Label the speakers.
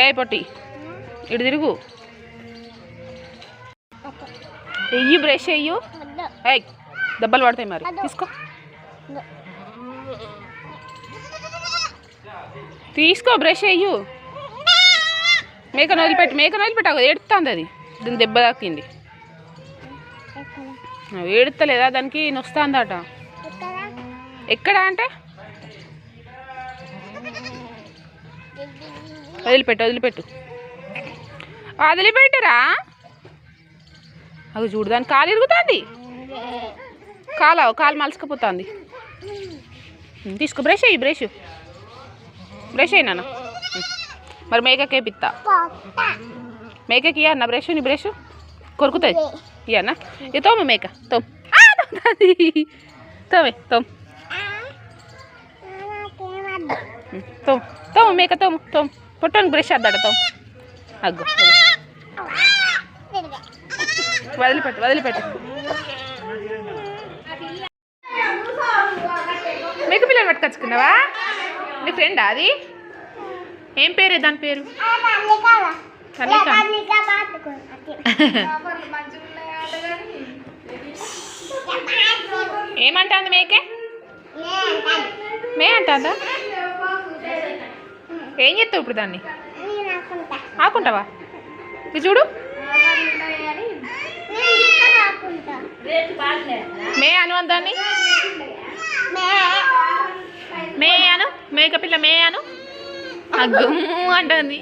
Speaker 1: ఏ పొట్టి. ఇటు తిరుగు. వెయ్యి బ్రష్ వెయ్యు ఏ దెబ్బలు పడతాయి మరి. తీసుకో. తీసుకో బ్రష్ వెయ్యు మేకను వదిలిపెట్టు మేకను వదిలిపెట్టావు ఏడుస్తుంది అది. దీని దెబ్బ తాకింది. ఏడుస్తలేదా దానికి నొస్తుందట. ఎక్కడ అంటే? వదిలిపెట్టు వదిలిపెట్టు. వదిలిపెట్టరా? అవి చూడదాని కాలు ఇరుగుతుంది. కాలు కాలు మలసుకుపోతుంది తీసుకో బ్రష్ అయ్యి బ్రష్. బ్రష్ అయ్యి నాన్న. మరి మేకకే పిత్తా. మేకకి ఇయ్య అన్న బ్రష్ నీ బ్రష్. కొరుకుతుంది ఇయ్యన్నా ఇక తోమ మేక తోమ్. తోమే తోమ్. తోము తోము మేక తోము తోము. పొట్టానికి బ్రష్ అద్దాడ తోమ్? అగ్గు. వదిలిపెట్టు వదిలిపెట్టు. మేక పిల్లలు పట్టుకొచ్చుకున్నావా? నీ ఫ్రెండా అది? ఏం పేరు దాని పేరు? ఏమంటా ఏమంటుంది మేకే? మే అంటుందా? ఏం చేస్తావు ఇప్పుడు దాన్ని? ఆకుంటావా? ఇది చూడు. మే అను దాన్ని మే. అను? మేక పిల్ల మే అను? అగ్గు అంటుంది.